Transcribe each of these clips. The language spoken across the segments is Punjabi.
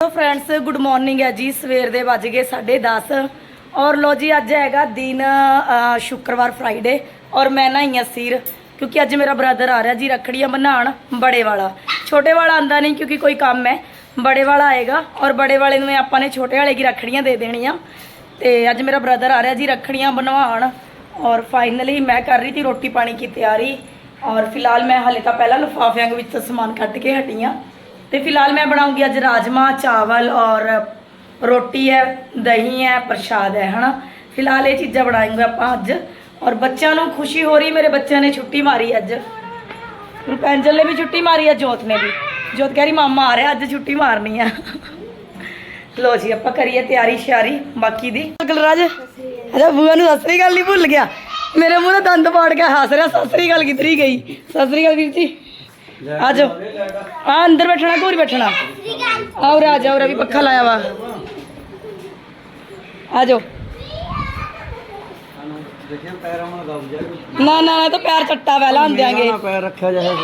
ਹੈਲੋ ਫਰੈਂਡਸ ਗੁੱਡ ਮਾਰਨਿੰਗ ਹੈ ਜੀ। ਸਵੇਰ ਦੇ ਵੱਜ ਗਏ 10:30 ਔਰ ਲੋ ਜੀ ਅੱਜ ਹੈਗਾ ਦਿਨ ਅ, ਸ਼ੁੱਕਰਵਾਰ ਫਰਾਈਡੇ ਔਰ ਮੈਂ ਨਾ ਹੀ ਸਿਰ ਕਿਉਂਕਿ ਅੱਜ ਮੇਰਾ ਬ੍ਰਦਰ ਆ ਰਿਹਾ ਜੀ ਰੱਖੜੀਆਂ ਬਣਾਉਣ ਬੜੇ ਵਾਲਾ ਛੋਟੇ ਵਾਲਾ ਆਂਦਾ ਨਹੀਂ ਕਿਉਂਕਿ ਕੋਈ ਕੰਮ ਹੈ। ਬੜੇ ਵਾਲਾ ਆਏਗਾ ਔਰ ਬੜੇ ਵਾਲੇ ਨੂੰ ਆਪਾਂ ਨੇ ਛੋਟੇ ਵਾਲੇ ਕੀ ਰੱਖੜੀਆਂ ਦੇ ਦੇਣੀਆਂ। ਤੇ ਅੱਜ ਮੇਰਾ ਬ੍ਰਦਰ ਆ ਰਿਹਾ ਜੀ ਰੱਖੜੀਆਂ ਬਣਵਾਉਣ। ਔਰ ਫਾਈਨਲੀ ਮੈਂ ਕਰ ਰਹੀ ਸੀ ਰੋਟੀ ਪਾਣੀ ਕੀ ਤਿਆਰੀ। ਔਰ ਫਿਲਹਾਲ ਮੈਂ ਹਲੇ ਤਾਂ ਪਹਿਲਾਂ ਲਿਫਾਫਿਆਂ ਦੇ ਵਿੱਚ ਸਮਾਨ ਕੱਢ ਕੇ ਹਟੀ ਹਾਂ। ਤੇ ਫਿਲਹਾਲ ਮੈਂ ਬਣਾਉਂਗੀ ਅੱਜ ਰਾਜਮਾ, ਚਾਵਲ ਔਰ ਰੋਟੀ ਹੈ, ਦਹੀਂ ਹੈ, ਪ੍ਰਸ਼ਾਦ ਹੈ, ਹਨਾ? ਫਿਲਹਾਲ ਇਹ ਚੀਜ਼ਾਂ ਬਣਾਏਂਗੇ ਆਪਾਂ ਅੱਜ ਔਰ ਬੱਚਿਆਂ ਨੂੰ ਖੁਸ਼ੀ ਹੋ ਰਹੀ, ਮੇਰੇ ਬੱਚਿਆਂ ਨੇ ਛੁੱਟੀ ਮਾਰੀ ਅੱਜ। ਰੁਪੈਂਜਲ ਨੇ ਵੀ ਛੁੱਟੀ ਮਾਰੀ ਹੈ ਜੋਤ ਨੇ ਵੀ। ਜੋਤ ਕਹਿ ਰਹੀ, ਮਾਮਾ ਆ ਰਿਹਾ, ਅੱਜ ਛੁੱਟੀ ਮਾਰਨੀ ਆ। ਲੋ ਜੀ, ਆਪਾਂ ਕਰੀਏ ਤਿਆਰੀ, ਸ਼ਿਆਰੀ, ਬਾਕੀ ਦੀ। ਗਲਰਾਜ ਅਰੇ ਬੂਆ ਨੂੰ ਸਤਿ ਗੱਲ ਅਕਾਲ ਨਹੀਂ ਭੁੱਲ ਗਿਆ। ਮੇਰੇ ਮੂੰਹ ਦਾ ਦੰਦ ਪਾੜ ਕੇ ਹੱਸ ਰਿਹਾ, ਸਤਿ ਸ੍ਰੀ ਅਕਾਲ ਗਈ? ਸਤਿ ਸ੍ਰੀ ਅਕਾਲ ਵੀਰ ਜੀ। ਆ ਜਾ ਆ ਅੰਦਰ ਬੈਠਣਾ ਘੋਰੀ ਬੈਠਣਾ। ਆਓ ਰਾਜਾ ਔਰ ਵੀ ਪੱਖਾ ਲਾਇਆ ਵਾ। ਆ ਜਾਓ। ਨਾ ਨਾ ਤਾਂ ਪੈਰ ਚੱਟਾ ਪਹਿਲਾਂ ਆਂਦਿਆਂਗੇ ਪੈਰ ਰੱਖਿਆ ਜਾਏ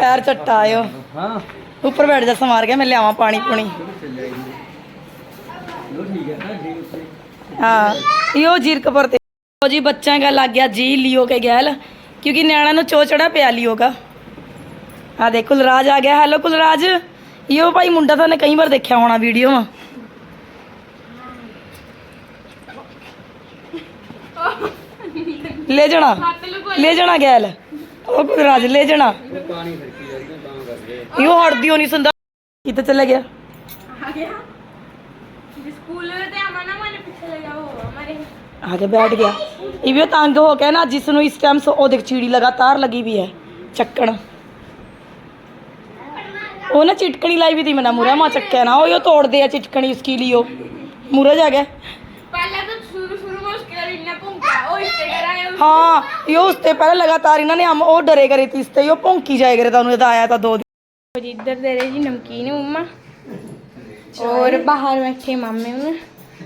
ਪੈਰ ਚੱਟਾ ਆਇਓ ਹਾਂ। ਉੱਪਰ ਬੈਠ ਜਾ ਸਮਾਰ ਗਿਆ ਮੈਂ ਲਿਆਵਾਂ ਪਾਣੀ ਪੁਣੀ। ਹਾਂ ਇਹੋ ਜੀਰਕਪੁਰ ਤੇ ਜੀ ਬੱਚਿਆਂ ਗੱਲ ਲੱਗ ਗਿਆ ਜੀ ਲਿਓ ਕੇ ਗੈਲ। का लग गया जी लियो के गैल क्योंकि न्याणा नु चो चढ़ा पिया लियो का हाँ देख कुलराज आ गया हेलो कुलराज यो भाई मुंडा था ने कई बार देखा होना वीडियो में ले जाना ले जाना गैल ओ कुलराज ले जाना ਪਾਣੀ ਫਿਰਕੀ ਜਾਂਦਾ ਤਾਂ ਕਰਦੇ यो हट दियो नहीं सुनता कितने चले गया ਆ ਗਿਆ ਸਕੂਲ ਤੇ ਆਮਨਾ ਮਾਨੇ ਪਿੱਛੇ ਲੈ ਆ ਕੇ ਬੈਠ ਗਿਆ ਇਹ ਤੰਗ ਹੋ ਕੇ ਨਾ ਜਿਸ ਨੂੰ ਇਸ ਟਾਈਮ ਸੋ ਉਹਦੇ ਚੀੜੀ ਲਗਾਤਾਰ ਲੱਗੀ ਵੀ ਹੈ ਚੱਕਣ ਉਹ ਨਾ ਚਿਟਕਣੀ ਲਾਈ ਵੀ ਦੀ ਮਨਾ ਮੁਰਾ ਮਾ ਚੱਕਿਆ ਨਾ ਉਹ ਯੋ ਤੋੜਦੇ ਆ ਚਿਟਕਣੀ ਉਸਕੀ ਲਈ ਉਹ ਮੁਰਾ ਜਾ ਗਿਆ ਪਹਿਲਾਂ ਤਾਂ ਸ਼ੁਰੂ ਸ਼ੁਰੂ ਮੈਂ ਉਸਕੇ ਇੰਨਾ ਭੁੰਕਾ ਉਹ ਇਸਤੇ ਕਰਾਇਆ ਹਾਂ ਇਹ ਉਸ ਤੇ ਪਹਿਲਾਂ ਲਗਾਤਾਰ ਇਹਨਾਂ ਨੇ ਹਮ ਉਹ ਡਰੇ ਕਰੇ ਤੀ ਤੇ ਉਹ ਭੁੰਕੀ ਜਾਏ ਕਰੇ ਤੁਹਾਨੂੰ ਇਹਦਾ ਆਇਆ ਤਾਂ ਦੋ ਦਿਨ ਇੱਧਰ ਦੇ ਰਹੇ ਜੀ ਨਮਕੀਨ ਮੰਮਾ और बाहर बैठे मामे में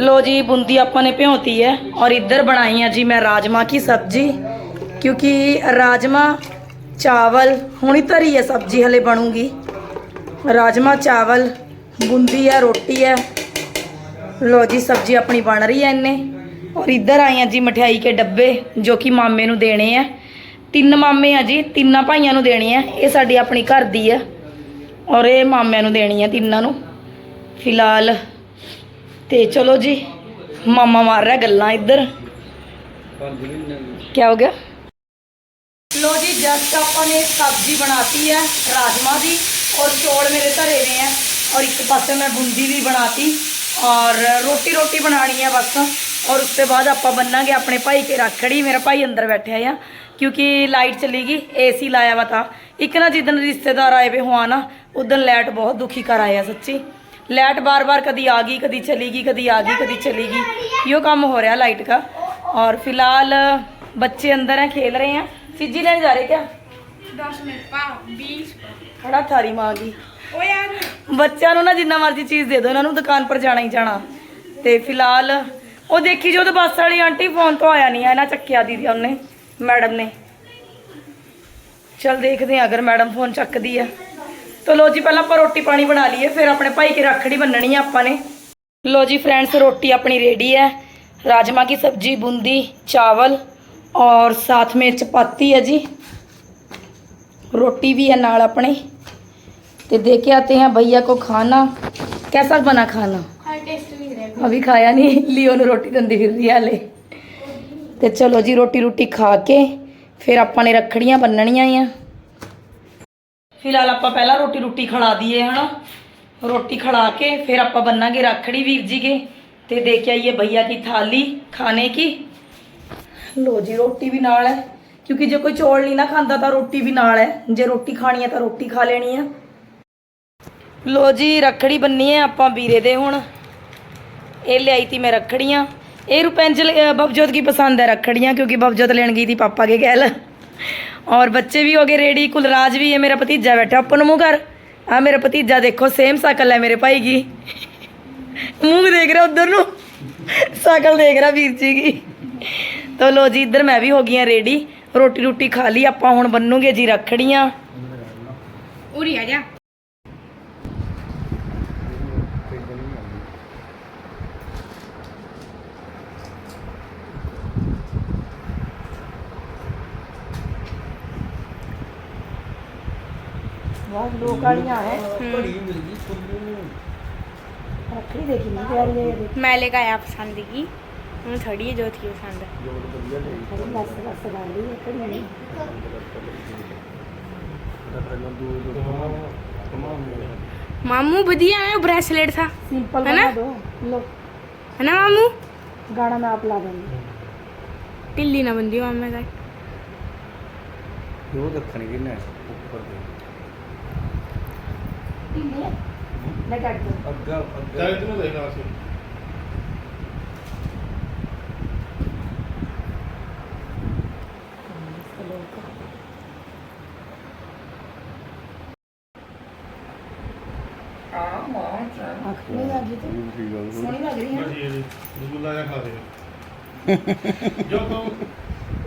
लो जी बूंदी अपने भ्योती है और इधर बनाई है जी मैं राजमा की सब्जी क्योंकि राजमा चावल हुणी धरी है सब्जी हले बनूंगी राजमा चावल बूंदी है रोटी है लो जी सब्जी अपनी बन रही है इन्हें और इधर आई हैं जी मठियाई के डब्बे जो कि ਮਾਮੇ ਨੂੰ ਦੇਣੇ ਆ ਤਿੰਨ ਮਾਮੇ ਆ ਜੀ ਤਿੰਨਾਂ ਭਾਈਆਂ ਨੂੰ ਦੇਣੀ ਹੈ ਇਹ ਸਾਡੀ ਆਪਣੀ ਘਰ ਦੀ ਹੈ ਔਰ ਇਹ ਮਾਮਿਆਂ ਨੂੰ ਦੇਣੀ ਹੈ ਤਿੰਨਾਂ ਨੂੰ ਫਿਲਹਾਲ ਤੇ ਚਲੋ ਜੀ, ਮਾਮਾ ਮਾਰ ਰਿਹਾ ਗੱਲਾਂ ਇੱਧਰ। ਪੰਜ ਕੀ ਹੋ ਗਿਆ? ਲੋ ਜੀ ਜਸਟ ਆਪਾਂ ਨੇ ਸਬਜ਼ੀ ਬਣਾਤੀ ਹੈ, ਰਾਜਮਾ ਦੀ, ਔਰ ਚੌਲ ਮੇਰੇ ਧਰੇ ਹੋਏ ਹੈ, ਔਰ ਇੱਕ ਪਾਸੇ ਮੈਂ ਬੂੰਦੀ ਵੀ ਬਣਾਤੀ, ਔਰ ਰੋਟੀ ਰੋਟੀ ਬਣਾਣੀ ਹੈ ਬਸ। ਔਰ ਉਸ ਤੋਂ ਬਾਅਦ ਆਪਾਂ ਬੰਨਾਂਗੇ ਆਪਣੇ ਭਾਈ ਕੇ ਰੱਖੜੀ ਮੇਰਾ ਭਾਈ ਅੰਦਰ ਬੈਠਿਆ ਆ, ਕਿਉਂਕਿ ਲਾਈਟ ਚਲੀ ਗਈ ਏਸੀ ਲਾਇਆ ਵਾ ਤਾਂ। ਇੱਕ ਨਾ ਜਿੱਦਣ ਰਿਸ਼ਤੇਦਾਰ ਆਏ ਵੇ ਹੋਆ ਨਾ ਉਦੋਂ ਲਾਈਟ ਬਹੁਤ ਦੁਖੀ ਕਰ ਆਇਆ ਸੱਚੀ। ਲਾਈਟ ਬਾਰ-ਬਾਰ ਕਦੀ ਆ ਗਈ ਕਦੀ ਚਲੀ ਗਈ ਕਦੀ ਆ ਗਈ ਕਦੀ ਚਲੀ गई यो काम हो रहा है लाइट का और फिलहाल बच्चे अंदर हैं खेल रहे हैं चीजी लेने जा रहे क्या दस मिनट पा बीस खड़ा थारी माँ की ओ यार ਬੱਚਿਆਂ ਨੂੰ ਨਾ ਜਿੰਨਾ ਮਰਜ਼ੀ ਚੀਜ਼ ਦੇ ਦਿਓ ਇਹਨਾਂ ਨੂੰ ਦੁਕਾਨ ਪਰ ਜਾਣਾ ਹੀ ਜਾਣਾ ਤੇ ਫਿਲਹਾਲ ਉਹ ਦੇਖੀ ਜੋ ਤੇ ਬੱਸ ਵਾਲੀ ਆਂਟੀ ਫੋਨ ਤੋਂ ਆਇਆ ਨਹੀਂ ਆ ਨਾ ਚੱਕਿਆ ਦੀਦੀ ਉਹਨੇ ਮੈਡਮ ਨੇ ਚਲ ਦੇਖਦੇ ਆ ਅਗਰ ਮੈਡਮ ਫੋਨ ਚੱਕਦੀ ਆ ਤਾਂ ਲੋ ਜੀ ਪਹਿਲਾਂ ਆਪਾਂ ਰੋਟੀ ਪਾਣੀ ਬਣਾ ਲਈਏ ਫਿਰ ਆਪਣੇ ਭਾਈ ਕੀ ਰੱਖੜੀ ਬੰਨਣੀ ਆ ਆਪਾਂ ਨੇ लो जी फ्रेंड्स रोटी अपनी रेडी है राजमा की सब्जी बूंदी चावल और साथ में चपाती है जी रोटी भी है नाल अपने तो दे के आते हैं भैया को खाना कैसा बना खाना हर टेस्ट नहीं रहेगा अभी खाया नहीं लियो ने रोटी दंदी फिर रही हाले ਤੇ ਚਲੋ ਜੀ ਰੋਟੀ ਰੋਟੀ ਖਾ ਕੇ ਫਿਰ ਆਪਾਂ ਨੇ ਰੱਖੜੀਆਂ ਬੰਨਣੀਆਂ ਆ ਫਿਲਹਾਲ ਆਪਾਂ ਪਹਿਲਾਂ ਰੋਟੀ ਰੋਟੀ ਖਿਲਾ ਦਈਏ, ਹਨਾ? ਰੋਟੀ ਖੜਾ ਕੇ ਫਿਰ ਆਪਾਂ ਬੰਨਾਂਗੇ ਰਾਖੜੀ ਵੀਰ ਜੀ ਕੇ ਤੇ ਦੇ ਕੇ ਆਈਏ ਭਈਆ ਕੀ ਥਾਲੀ। ਖਾਣੇ ਕੀ? ਲੋ ਜੀ, ਰੋਟੀ ਵੀ ਨਾਲ ਹੈ। ਕਿਉਂਕਿ ਜੇ ਕੋਈ ਚੌਲ ਨਹੀਂ ਨਾ ਖਾਂਦਾ ਤਾਂ ਰੋਟੀ ਵੀ ਨਾਲ ਹੈ। ਜੇ ਰੋਟੀ ਖਾਣੀ ਹੈ ਤਾਂ ਰੋਟੀ ਖਾ ਲੈਣੀ ਹੈ। ਲੋ ਜੀ, ਰਖੜੀ ਬੰਨੀ ਹੈ ਆਪਾਂ ਵੀਰੇ ਦੇ ਹੁਣ। ਇਹ ਲਿਆਈ ਤੀ ਮੈਂ ਰਖੜੀਆਂ। ਇਹ ਰੁਪੈਂਜਲ ਬਬਜੋਤ ਕੀ ਪਸੰਦ ਹੈ ਰਖੜੀਆਂ? ਕਿਉਂਕਿ ਬਬਜੋਤ ਲੈਣ ਗਈ ਤੀ ਪਾਪਾ ਕੇ ਕਹਿ ਕਹਿਲ और बच्चे भी हो गए रेडी कुलराज भी है मेरा भतीजा बैठा अपन मुंह कर आ मेरा भतीजा देखो सेम शकल है मेरे भाई की मुंह देख रहा उधर नु शकल देख रहा ਵੀਰ ਜੀ की तो लो जी इधर मैं भी हो गई रेडी ਰੋਟੀ ਰੋਟੀ ਖਾ ਲਈ ਆਪਾਂ ਹੁਣ ਬੰਨੂਗੇ ਜੀ ਰੱਖੜੀਆਂ ਉਰੀ ਆ ਜਾ ਵਾਹ ਲੋਕ ਵਾਲੀਆਂ ਹੈ ਘੜੀ ਮਿਲ ਗਈ ਕੁੱਲੂ ਨੂੰ ਰੱਖੜੀ ਦੇਖੀ ਨਹੀਂ ਪਿਆਰੀ ਹੈ ਮੈਂ ਲੈ ਕੇ ਆਇਆ ਪਸੰਦ ਕੀ ਹੁਣ ਥੋੜੀ ਜੋ ਥੀ ਪਸੰਦ ਜੋੜ ਵਧੀਆ ਲਈ ਬਸ ਬਸ ਗੱਲ ਹੀ ਰੱਖੜੀ ਨਹੀਂ ਰੱਖਣਾ ਦੂ ਦੂ ਕਮਾਉਂਗੇ ਮਾਮੂ ਵਧੀਆ ਹੈ ਬ੍ਰੈਸਲੇਟ ਥਾ सिंपल है ना? बना दो लो ਹੈ ਨਾ ਮਾਮੂ गाना मैं आप ला दूंगी ਢਿੱਲੀ ਨਾ ਬੰਦੀ ਮਾਮੇ ਦਾ ਉਹ ਰੱਖਣਗੇ ਨਾ ਢਿੱਲੀ ਹੈ? ਮੈਂ ਕੱਟ ਦੂੰ ਅੱਗਾ ਅੱਗਾ। ਚਾਹੇ ਤੂੰ ਦੇਣਾ ਸੀ ਆ ਮਾਂ ਚਾਹ ਅੱਖ ਨਹੀਂ ਲੱਗੀ ਤੇ ਠੀਕ ਗੱਲ ਸੋਹਣੀ ਲੱਗ ਰਹੀ ਹੈ। ਨਾ? ਜੀ ਜੀ ਰਸਗੁੱਲਾ ਜਾਂ ਖਾ ਦੇ ਜੋ ਤੂੰ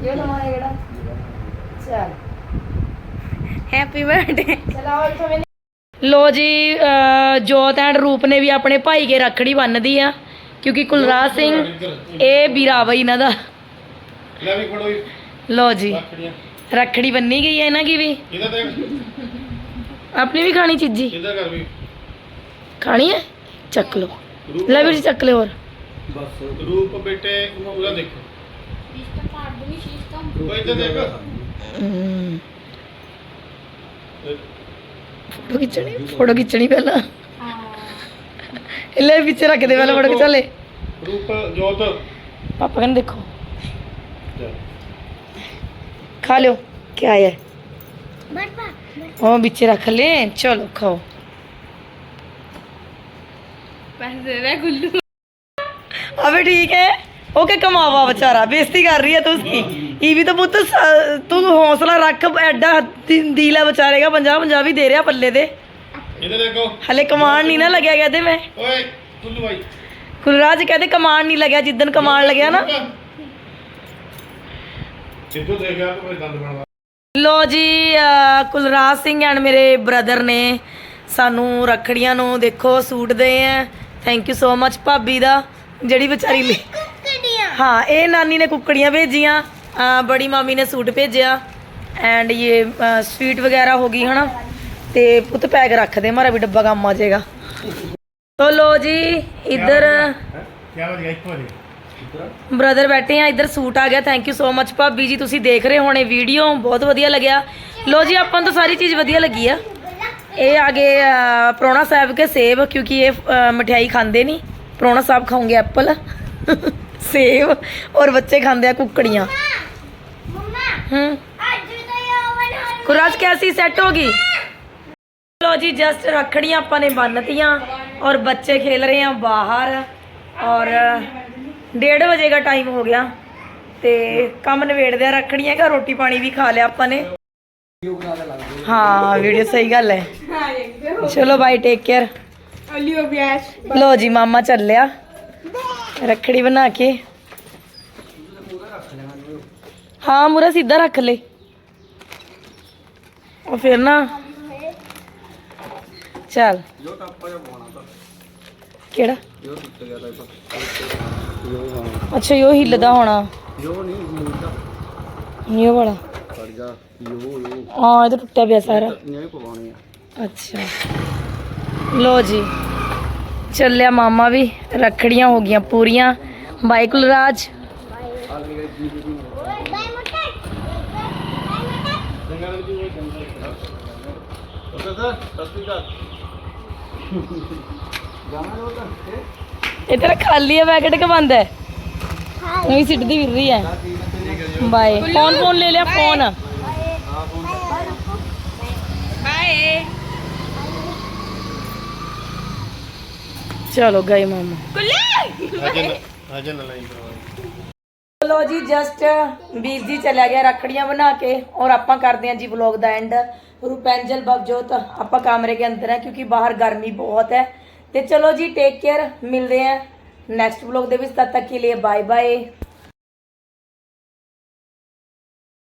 ਇਹ ਲਵਾਂ ਇਹ ਕਿਹੜਾ ਚੱਲ। ਹੈਪੀ ਬਰਥਡੇ ਚਲ ਆਓ ਇੱਥੋਂ ਮੈਨੂੰ ਲੋ ਜੀ ਜੋਤ ਐਂਡ ਰੂਪ ਨੇ ਵੀ ਆਪਣੇ ਭਾਈ ਕੇ ਰੱਖੜੀ ਬੰਨਦੀ ਆ ਕਿਉਂਕਿ ਕੁਲਰਾਜ ਸਿੰਘ ਇਹ ਵੀਰਾਵਾ ਇਹਨਾਂ ਦਾ। ਲੈ ਵੀ ਫੜੋ ਜੀ। ਲੋ ਰੱਖੜੀ ਬੰਨੀ ਗਈ ਹੈ ਇਹਨਾਂ ਕੀ ਵੀ? ਇਹਦਾ ਦੇਖ। ਆਪਣੀ ਵੀ ਖਾਣੀ ਚੀਜ਼ੀ? ਇਹਦਾ ਕਰ ਵੀ। ਖਾਣੀ ਹੈ ਚੱਕ ਲੋ ਲੈ ਵੀਰ ਜੀ ਚੱਕ ਲਿਓ ਹੋਰ। ਬਸ। ਰੂਪ ਬੇਟੇ ਉਹਦਾ ਦੇਖੋ। ਕੋਈ ਇੱਧਰ ਦੇਖ। ਫੋਟੋ ਖਿੱਚਣੀ ਫੋਟੋ ਖਿੱਚਣੀ ਪਹਿਲਾਂ ਲੈ ਵਿੱਚ ਰੱਖ ਦੇ ਪਹਿਲਾਂ ਫੋਟੋ ਖਿਚਾ ਲੈ ਰੂਪ ਜੋਤ ਪਾਪਾ ਕਹਿੰਦੇ ਦੇਖੋ खा लो क्या है ओ बीचे रख ले चलो खाओ ਪੈਸੇ ਦੇ ਦੇ ਗੁੱਲੂ अबे ठीक है ओके कमावा बेचारा बेइज्जती कर रही है तू उसकी ਇਹ ਵੀ ਤਾਂ ਪੁੱਤ ਤੂੰ ਹੌਸਲਾ ਰੱਖ ਐਡਾ ਦਿਲ ਵਿਚਾਰੇਗਾ 50 50 ਵੀ ਦੇ ਰਿਹਾ ਪੱਲੇ ਤੇ। ਇਹਦੇ ਦੇਖੋ। ਹਲੇ ਕਮਾਨ ਨਹੀਂ ਨਾ ਲੱਗਿਆ ਕਹਿੰਦੇ ਮੈਂ। ਓਏ ਕੁੱਲੂ ਭਾਈ ਕੁਲਰਾਜ ਕਹਿੰਦੇ ਕਮਾਨ ਨਹੀਂ ਲੱਗਿਆ ਜਿੱਦਨ ਕਮਾਨ ਲੱਗਿਆ ਨਾ। ਸਿੱਧੂ ਦੇਖਿਆ ਤੂੰ ਮੇਰੇ ਦੰਦ ਬਣਵਾ। ਲੋ ਜੀ ਕੁਲਰਾਜ ਸਿੰਘ ਐਂਡ ਮੇਰੇ ਬ੍ਰਦਰ ਨੇ ਸਾਨੂੰ ਰੱਖੜੀਆਂ ਨੂੰ ਦੇਖੋ ਸੂਟ ਦੇ ਆ ਥੈਂਕ ਯੂ ਸੋ ਮਚ ਭਾਬੀ ਦਾ ਜਿਹੜੀ ਵਿਚਾਰੀ ਲਈ ਹਾਂ ਇਹ ਨਾਨੀ ਨੇ ਕੁੱਕੜੀਆਂ ਭੇਜੀਆਂ। ਬੜੀ ਮਾਮੀ ਨੇ ਸੂਟ ਭੇਜਿਆ ਐਂਡ ਇਹ ਸਵੀਟ ਵਗੈਰਾ ਹੋ ਗਈ ਹਨਾ ਤੇ ਪੁੱਤ ਪੈਕ ਰੱਖ ਦੇ ਮਾਰਾ ਵੀ ਡੱਬਾ ਕੰਮ ਆ ਜਾਏਗਾ। ਤੋ ਲੋ ਜੀ ਇੱਧਰ ਕੀ ਇੱਕ ਬ੍ਰਦਰ ਬੈਠੇ ਆ ਇੱਧਰ ਸੂਟ ਆ ਗਿਆ ਥੈਂਕ ਯੂ ਸੋ ਮਚ ਭਾਬੀ ਜੀ ਤੁਸੀਂ ਦੇਖ ਰਹੇ ਹੋਣੇ ਵੀਡੀਓ ਬਹੁਤ ਵਧੀਆ ਲੱਗਿਆ। ਲੋ ਜੀ ਆਪਾਂ ਨੂੰ ਤਾਂ ਸਾਰੀ ਚੀਜ਼ ਵਧੀਆ ਲੱਗੀ ਆ। ਇਹ ਆ ਗਏ ਅ, ਪ੍रोਣਾ ਸਾਹਿਬ ਕੇ ਸੇਬ ਕਿਉਂਕਿ ਇਹ ਮਠਿਆਈ ਖਾਂਦੇ ਨਹੀਂ। ਪ੍रोਣਾ ਸਾਹਿਬ ਖਾਉਂਗੇ ਐਪਲ ਸੇਬ ਔਰ ਬੱਚੇ ਖਾਂਦੇ ਆ ਕੁੱਕੜੀਆਂ। ਹੂੰ। ਕੁਰਾਜ ਕੈਸੀ ਸੈੱਟ ਹੋਗੀ ਲੋ ਜੀ ਜਸਟ ਰੱਖੜੀਆਂ ਆਪਾਂ ਨੇ ਬੰਨਤੀਆਂ ਔਰ ਬੱਚੇ ਖੇਲ ਰਹੇ ਆ ਬਾਹਰ ਔਰ ਡੇਢ ਵਜੇ ਦਾ ਟਾਈਮ ਹੋ ਗਿਆ ਤੇ ਕੰਮ ਨਵੇੜਦੇ ਆ ਰੱਖੜੀਆਂ ਕਾ ਰੋਟੀ ਪਾਣੀ ਵੀ ਖਾ ਲਿਆ ਆਪਾਂ ਨੇ। ਹਾਂ ਵੀਡੀਓ ਸਹੀ ਗੱਲ ਹੈ। ਚਲੋ ਬਾਈ ਟੇਕ ਕੇਅਰ ਅਲੀਓ ਬਿਆਸ ਲੋ ਜੀ ਮਾਮਾ ਚੱਲਿਆ। ਰੱਖੜੀ ਬਣਾ ਕੇ। ਹਾਂ, ਮੁਰਾ ਸਿੱਧਾ ਰੱਖ ਲੈ। ਉਹ ਫਿਰ ਨਾ। ਚੱਲ। ਜੋ ਟਾਪਾ ਜਿਹਾ ਪਾਉਣਾ ਤਾਂ ਕਿਹੜਾ? ਜੋ ਟੁੱਟ ਗਿਆ ਤਾਂ ਅੱਛਾ, ਯੋ ਹਿੱਲਦਾ ਹੋਣਾ। ਜੋ ਨਹੀਂ ਮੁੰਡਾ ਇਹ ਵਾਲਾ। ਕਰ ਜਾ ਯੋ ਯੋ ਹਾਂ, ਇਹ ਤਾਂ ਟੁੱਟਿਆ ਪਿਆ ਸਾਰਾ। ਨਹੀਂ ਪਵਾਉਣੀ ਆ ਅੱਛਾ। ਲੋ ਜੀ। ਚੱਲਿਆ ਮਾਮਾ ਵੀ ਰੱਖੜੀਆਂ ਹੋ ਗਈਆਂ ਪੂਰੀਆਂ। ਬਾਈ ਕੁਲਰਾਜ। ਇਹ ਤੇਰਾ ਖਾਲੀ ਹੈ ਪੈਕਟ ਕਿ ਬੰਦ ਹੈ? ਉਹੀ ਸਿੱਟਦੀ ਫਿਰ ਰਹੀ ਹੈ। ਬਾਏ। ਫੋਨ ਫੋਨ ਲੈ ਲਿਆ? ਫੋਨ। ਬਾਏ ਚਲੋ ਗਏ ਮਾਮਾ। ਲੋ ਜੀ ਜਸਟ ਵੀਰ ਜੀ ਚਲਾ ਗਿਆ ਰੱਖੜੀਆਂ ਬਣਾ ਕੇ ਔਰ ਆਪਾਂ ਕਰਦੇ ਹਾਂ ਜੀ ਵਲੌਗ ਦਾ ਐਂਡ ਰੁਪੈਂਜਲ ਬਵਜੋਤ ਆਪਾਂ ਕਮਰੇ ਦੇ ਅੰਦਰ ਹੈ ਕਿਉਂਕਿ ਬਾਹਰ ਗਰਮੀ ਬਹੁਤ ਹੈ। ਤੇ ਚਲੋ ਜੀ ਟੇਕ ਕੇਅਰ ਮਿਲਦੇ ਹਾਂ ਨੈਕਸਟ ਵਲੌਗ ਦੇ ਵਿੱਚ ਤਦ ਤੱਕ ਕੇ ਲਈ ਬਾਏ ਬਾਏ